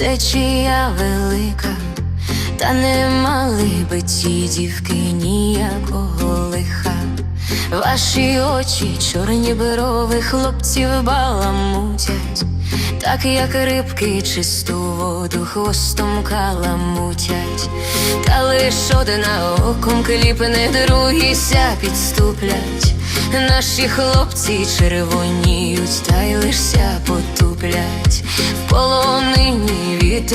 сечія велика, та не мали би ті дівки ніякого лиха. Ваші очі, чорні брови, хлопців баламутять, так як рибки чисту воду хвостом каламутять, та лиш одна оком кліпне, другі ся підступлять. Наші хлопці червоніють, та й лишся потуплять. В вітер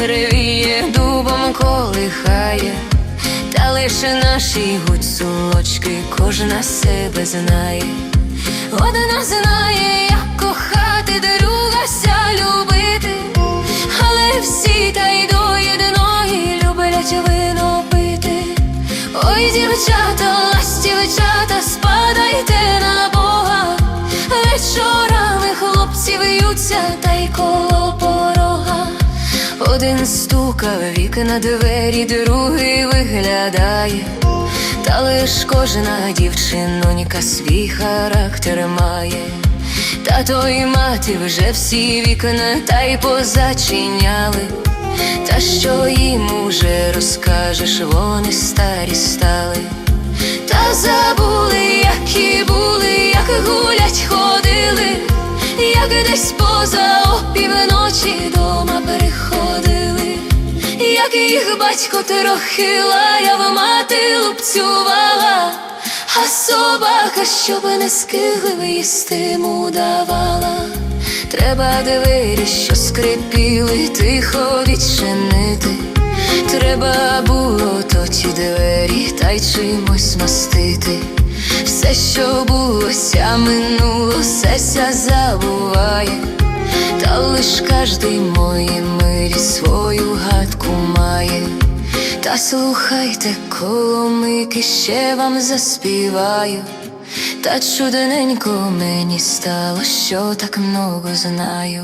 віє, дубом колихає. Та лише наші гуцулочки кожна себе знає. Одна знає, як кохати, друга ся любити, але всі та й до єдиної люблять вино пити. Ой, дівчата, ластівчата, спадайте на Бога, вечорами хлопці в'ються та й коло. Один стука в вікна двері, другий виглядає, та лиш кожна дівчинонька свій характер має. Тато й мати вже всі вікна та й позачиняли. Та що їм уже розкажеш, вони старі стали, та забули, які були, як гулять ходили, як десь поза опівночі їх батько трохи лаяв, мати лупцювала, а собака, щоб не скиглив, їсти йому давала. Треба двері, що скрипіли, тихо відчинити. Треба було то ті двері, та й чимось мастити. Все, що було, ся минуло, все ся забуває. Та лиш кожний мої мирі Та слухайте, коломики ще вам заспіваю. Та чудненько мені стало, що так много знаю.